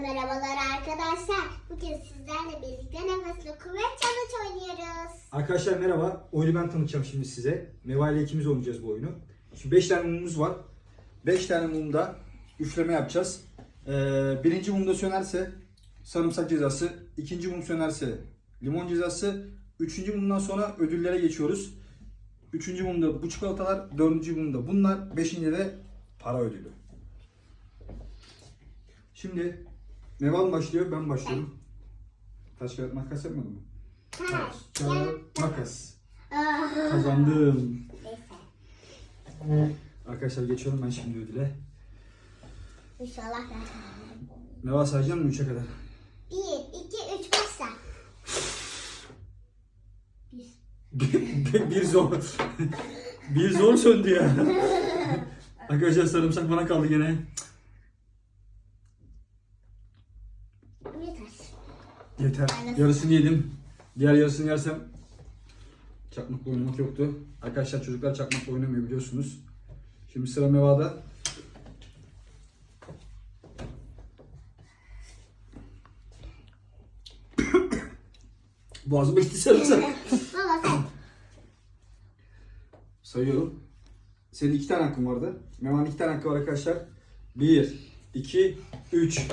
merhabalar arkadaşlar. Bugün sizlerle birlikte nefesli kuvvet challenge oynuyoruz. Arkadaşlar merhaba. Oyunu ben tanıtacağım şimdi size. Meva ile ikimiz oynayacağız bu oyunu. Şimdi 5 tane mumumuz var. 5 tane mumda üfleme yapacağız. Ee, birinci mumda sönerse sarımsak cezası. ikinci mum sönerse limon cezası. Üçüncü mumdan sonra ödüllere geçiyoruz. Üçüncü mumda bu çikolatalar. Dördüncü mumda bunlar. Beşinci de para ödülü. Şimdi Meva mı başlıyor ben başlıyorum. Taş kağıt makas yapmadın mı? Taş, Kağıt makas. Ah, Kazandım. Arkadaşlar geçiyorum ben şimdi ödüle. İnşallah ben Ne var sayacağım mı 3'e kadar? Bir, iki, üç başla. Bir. bir zor. bir zor söndü ya. Arkadaşlar sarımsak bana kaldı gene. Yeter. Yeter. Yarısını yedim. Diğer yarısını yersem çakmakla oynamak yoktu. Arkadaşlar çocuklar çakmakla oynamıyor biliyorsunuz. Şimdi sıra Meva'da. Boğazım içti sarımsak. Sayıyorum. Senin iki tane hakkın vardı. Mevan'ın iki tane hakkı var arkadaşlar. Bir, iki, üç.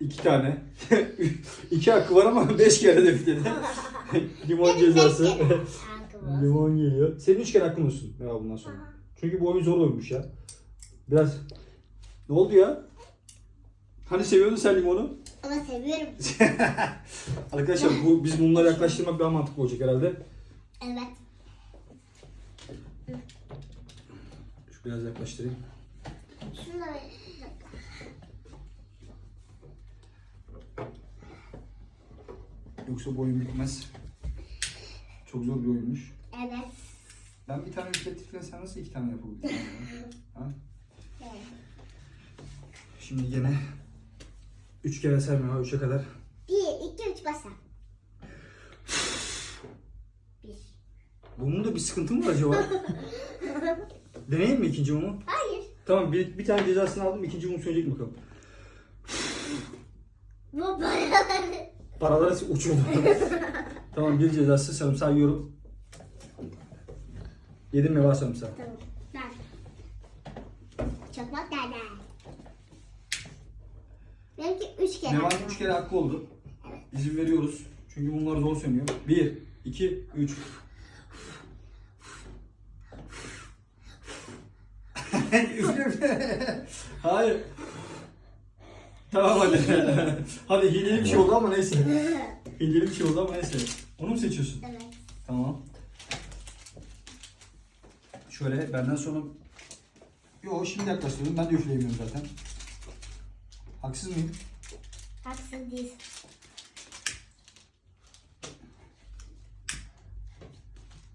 İki tane. iki hakkı var ama beş kere de bitirdi. Limon cezası. Limon geliyor. Senin üç kere hakkın olsun Meva bundan sonra. Çünkü bu oyun zor oymuş ya. Biraz... Ne oldu ya? Hani seviyordun sen limonu? Ama seviyorum. Arkadaşlar bu biz mumları yaklaştırmak daha mantıklı olacak herhalde. Evet. Şu biraz yaklaştırayım. Şunu da bir dakika. Yoksa bu oyun bitmez. Çok zor bir oyunmuş. Evet. Ben bir tane üflettikten sen nasıl iki tane yapabildin? ya? ha? Evet. Şimdi gene üç kere sayma ha üçe kadar. Bir, iki, üç başla. Bir. Bunun da bir sıkıntı mı var acaba? Deneyeyim mi ikinci mumu? Hayır. Tamam bir, bir tane cezasını aldım ikinci mum söyleyecek mi bakalım. Bu paraları. Paralar uçurdu. tamam bir cezası sarımsağı yiyorum. Yedim mi var sarımsağı? Tamam. Ver. Çakmak nerede? Benimki üç kere. Nevan'ın üç kere hakkı oldu. İzin veriyoruz. Çünkü bunlar zor sönüyor. Bir, iki, üç. Hayır. Tamam hadi. hadi hileli bir şey oldu ama neyse. Hileli bir şey oldu ama neyse. Onu mu seçiyorsun? Evet. Tamam. Şöyle benden sonra... Yo şimdi yaklaştırıyorum. Ben de üfleyemiyorum zaten. Haksız mıyım? Haksız değil.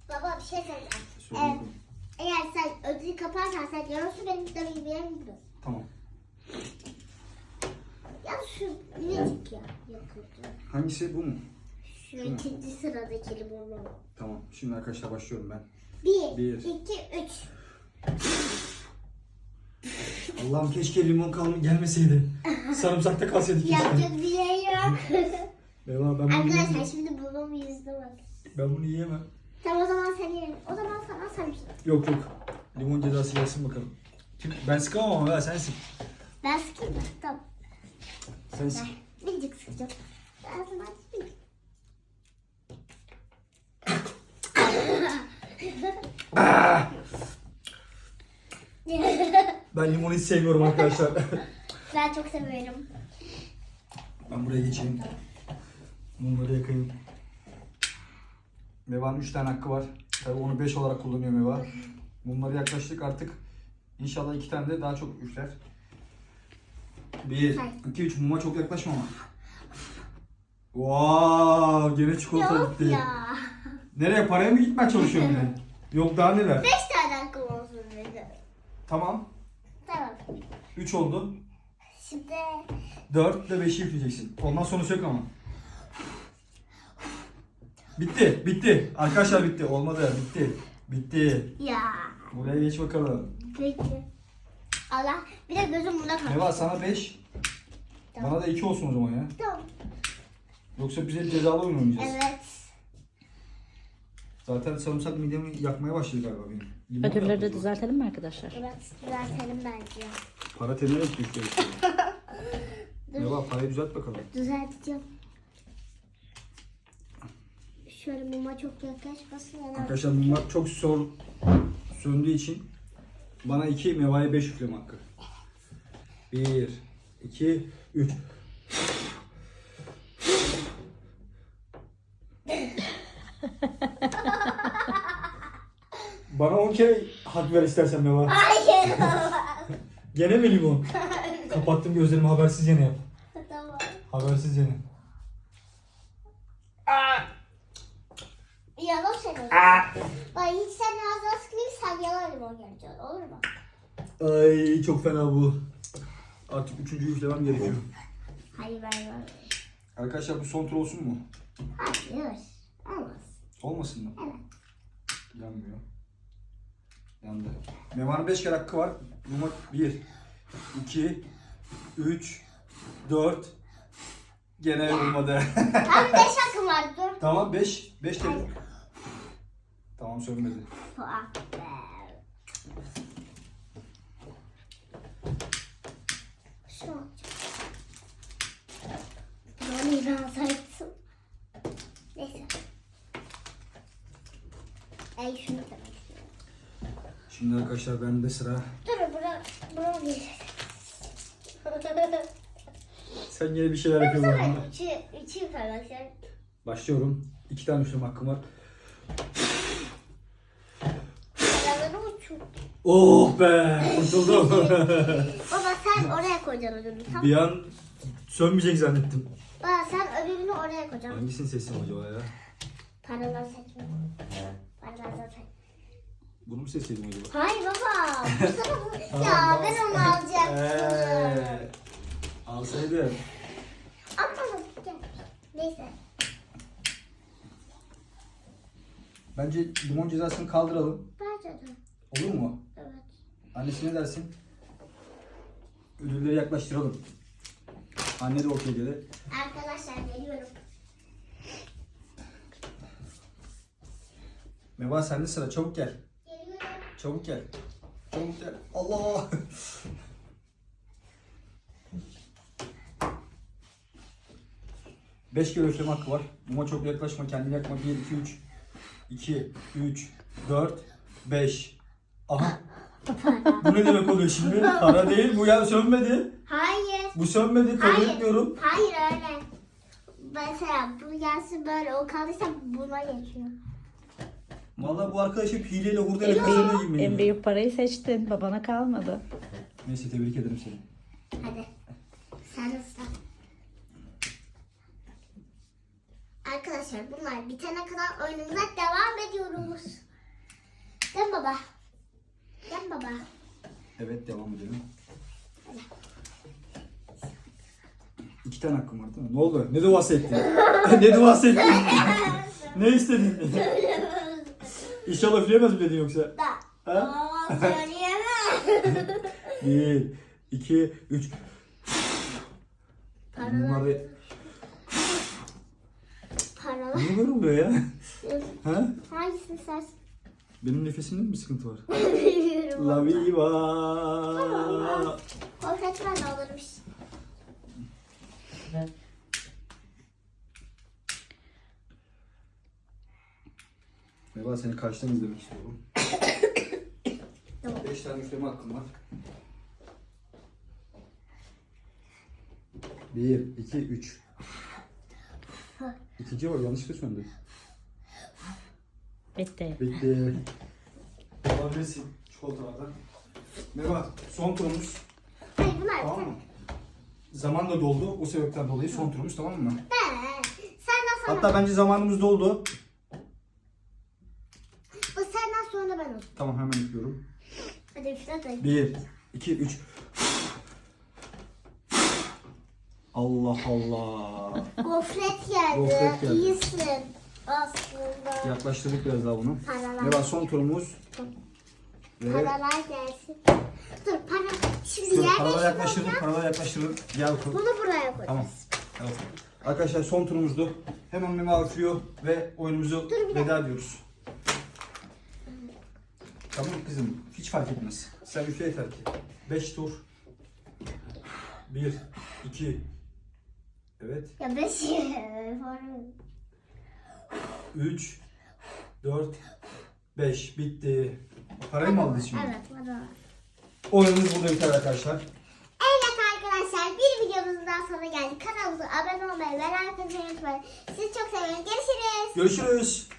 Baba bir şey söyleyeceğim. Söyle Evet. bakalım. Eğer sen ödülü kaparsan sen yarısı benim kitabı misin? Tamam. Ya şu minicik ya. Yakıldı. Hangisi bu mu? Şu ikinci sıradaki limonlu. Tamam. Şimdi arkadaşlar başlıyorum ben. Bir, Bir. iki, üç. Allah'ım keşke limon kalma gelmeseydi. Sarımsakta kalsaydı keşke. Yapacak bir şey yok. Eyvah, ben bunu Arkadaşlar yiyemem. şimdi babamın yüzüne bak. Ben bunu yiyemem. Tamam o zaman sen yiyin. O zaman sana sarımsak. Yok yok. Limon cezası gelsin bakalım. Kim? Ben sıkamam ama ya sensin. Ben sıkayım mı? Tamam. Sensin. Ben minicik sıkacağım. Ben limonu hiç sevmiyorum arkadaşlar. ben çok seviyorum. ben buraya geçeyim. Mumları yakayım. Meva'nın 3 tane hakkı var. Tabii onu 5 olarak kullanıyor Meva. Mumları yaklaştık artık. İnşallah 2 tane de daha çok üfler. 1, Hayır. 2, 3 muma çok yaklaşma ama. Wow, gene çikolata Yok gitti. ya. Nereye paraya mı gitmeye çalışıyorum ben? Yok daha neler? Beş tane hakkım olsun dedi. Tamam. Tamam. 3 oldu. Şimdi 4 de 5'i üfleyeceksin. Ondan sonrası yok ama. Bitti, bitti. Arkadaşlar bitti. Olmadı, bitti. Bitti. ya. Buraya geç bakalım. Peki. Allah. Bir de gözüm burada kaldı. Meva sana 5. Tamam. Bana da 2 olsun o zaman ya. Tamam. Yoksa bize cezalı oyun oynayacağız. Evet. Zaten sarımsak midemi yakmaya başladı galiba benim. Limon Ödülleri de düzeltelim mi arkadaşlar? Evet. Düzeltelim bence. Para tenerek düşüyor. Meva parayı düzelt bakalım. Düzelteceğim. Şöyle muma çok yaklaşmasın. Yani. Arkadaşlar bunlar çok zor söndüğü için bana 2 mevaya 5 üfleme hakkı. 1 2 3 Bana 10 kere hak ver istersen Meva. Hayır. Gene mi limon? Kapattım gözlerimi habersiz yine yap. tamam. Habersiz yine. Yalan söylüyorum. Bak hiç sen ağzına sıkmayayım sen yalan limon geleceksin. Olur mu? Ay çok fena bu. Artık üçüncüyü üflemem gerekiyor. Hayır ben yalan. Arkadaşlar bu son tur olsun mu? Hayır. Olmaz. Olmasın mı? Evet. Yanmıyor. Yandı. Mevanın 5 kere hakkı var. Numara 1, 2, 3, 4. Gene olmadı. Tam beş hakkım var dur. tamam 5. 5 kere. Tamam sönmedi. Şu. Bunu saysın. Neyse. Ay şunu istiyorum. Şimdi arkadaşlar bende sıra. Dur bura bura. Sen yine bir şeyler yapıyorsun. Bana. üçü, üçü arkadaşlar. Başlıyorum. 2 tane üfleme hakkım var. Paraları uçur. Oh be! Kurtuldum. Baba sen oraya koyacaksın tamam bir an sönmeyecek zannettim. Baba sen ödülünü oraya koyacaksın. Hangisini seçsem acaba ya? Paralar seçme. Paralar zaten. Bunu mu seçseydim acaba? Hayır baba. Bu ya ben onu alacaktım. Eee, alsaydım. Ama gel. Neyse. Bence limon cezasını kaldıralım. Bence de. Olur mu? Evet. Annesi ne dersin? Ödülleri yaklaştıralım. Anne de okey dedi. Arkadaşlar geliyorum. Meva sende sıra çabuk gel. Çabuk gel. Çabuk gel. Allah! Beş kere üfleme hakkı var. Buma çok yaklaşma, kendini yakma. 1, 2, 3. 2, 3, 4, 5. Aha. bu ne demek oluyor şimdi? Para değil, bu ya sönmedi. Hayır. Bu sönmedi, kabul Hayır. etmiyorum. Hayır öyle. Mesela bu gelsin böyle o kaldıysa buna geçiyor. Vallahi bu arkadaş hep hileyle hurdayla kazanıyor gibi. en büyük parayı seçtin. Babana kalmadı. Neyse tebrik ederim seni. Hadi. Sen ıslan. Arkadaşlar bunlar bitene kadar oyunumuza devam ediyoruz. Değil mi baba? Değil mi baba? Evet devam edelim. İki tane hakkım var değil mi? Ne oldu? Ne duası ettin? ne duası ettin? ne istedin? İnşallah üfleyemez mi dedin yoksa? Da. Ha? Aa, söyleyemem. Bir, iki, üç. Bunları... Paralar. Niye böyle oluyor ya? ha? Hangisini istersin? Benim nefesimde mi bir sıkıntı var? Bilmiyorum. La viva. O saç ben alırmış. Meva seni karşıdan izlemek istiyorum. Tamam. Beş tane üfleme hakkım var. Bir, iki, üç. İkinci var yanlışlıkla söndü. Bitti. Bitti. Alabilirsin çikolatalardan. Meva son turumuz. Hayır bunlar Tamam sen. mı? Zaman da doldu. O sebepten dolayı son turumuz tamam mı? Ben. Senden sonra. Hatta bence zamanımız doldu. Sonra ben olsun. Tamam hemen yapıyorum. Hadi üfle de. Bir, iki, üç. Allah Allah. Gofret geldi. Gofret geldi. İyisin. Aslında. Yaklaştırdık biraz daha bunu. Paralar. Ne var son turumuz? Ve Paralar gelsin. Dur para. Şimdi değiştirme yaklaştırın, olacak. paraları yaklaştırın. Gel bakalım. Bunu buraya koyacağız. Tamam. Evet. Arkadaşlar son turumuzdu. Hemen meme alkıyor ve oyunumuzu Dur veda ediyoruz. Tamam kızım. Hiç fark etmez. Sen üfle yeter ki. 5 tur. 1, 2, evet. Ya beş. 3, 4, 5. Bitti. Parayı mı aldın şimdi? Evet para. Oyunumuz burada biter arkadaşlar. Evet arkadaşlar bir videomuzun daha sonuna geldik. Kanalımıza abone olmayı ve like atmayı unutmayın. Sizi çok seviyorum. Görüşürüz. Görüşürüz.